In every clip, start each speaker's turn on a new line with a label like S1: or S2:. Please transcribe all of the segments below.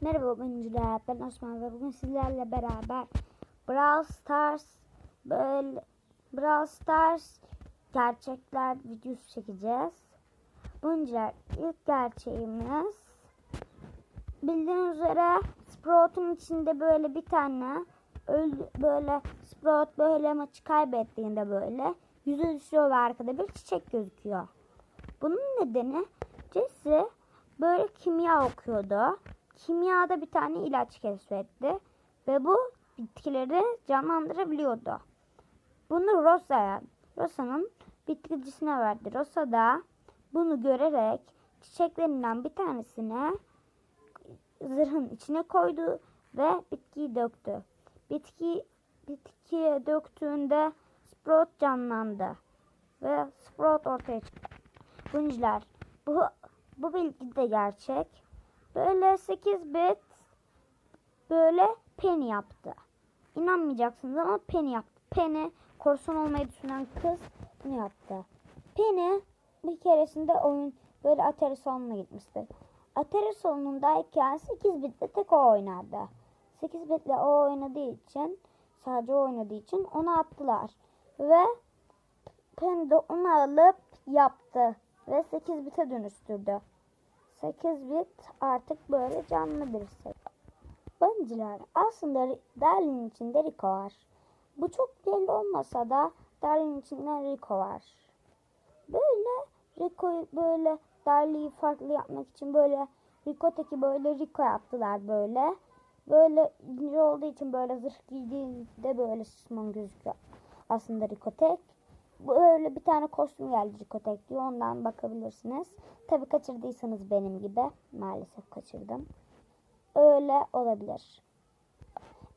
S1: Merhaba oyuncular, ben Osman ve bugün sizlerle beraber Brawl Stars böyle Brawl Stars gerçekler videosu çekeceğiz. Oyuncular ilk gerçeğimiz bildiğiniz üzere Sprout'un içinde böyle bir tane öldü, böyle Sprout böyle maçı kaybettiğinde böyle yüzü düşüyor ve arkada bir çiçek gözüküyor. Bunun nedeni Jesse böyle kimya okuyordu. Kimyada bir tane ilaç keşfetti ve bu bitkileri canlandırabiliyordu. Bunu Rosa'ya, Rosa'nın bitkicisine verdi. Rosa da bunu görerek çiçeklerinden bir tanesine zırhın içine koydu ve bitkiyi döktü. Bitki bitkiye döktüğünde Sprout canlandı ve Sprout ortaya çıktı. Buncular bu bu bilgi de gerçek. Böyle 8 bit böyle Penny yaptı. İnanmayacaksınız ama Penny yaptı. Penny korsan olmayı düşünen kız bunu yaptı. Penny bir keresinde oyun böyle Atari salonuna gitmişti. Atari salonundayken 8 bitle tek o oynardı. 8 bitle o oynadığı için sadece o oynadığı için onu attılar. Ve Penny de onu alıp yaptı ve 8 bite dönüştürdü. 8 bit artık böyle canlı bir şey. Bıncılar aslında Darlin içinde Rico var. Bu çok belli olmasa da Darlin içinde Rico var. Böyle Rico'yu böyle Darlin'i farklı yapmak için böyle Rico'taki böyle Rico yaptılar böyle. Böyle ince olduğu için böyle zırh giydiğinde böyle şişman gözüküyor. Aslında Rico tek. Böyle bir tane kostüm geldi Rico tek diye ondan bakabilirsiniz. Tabi kaçırdıysanız benim gibi maalesef kaçırdım. Öyle olabilir.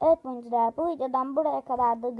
S1: Evet oyuncular bu videodan buraya kadar da görüşürüz.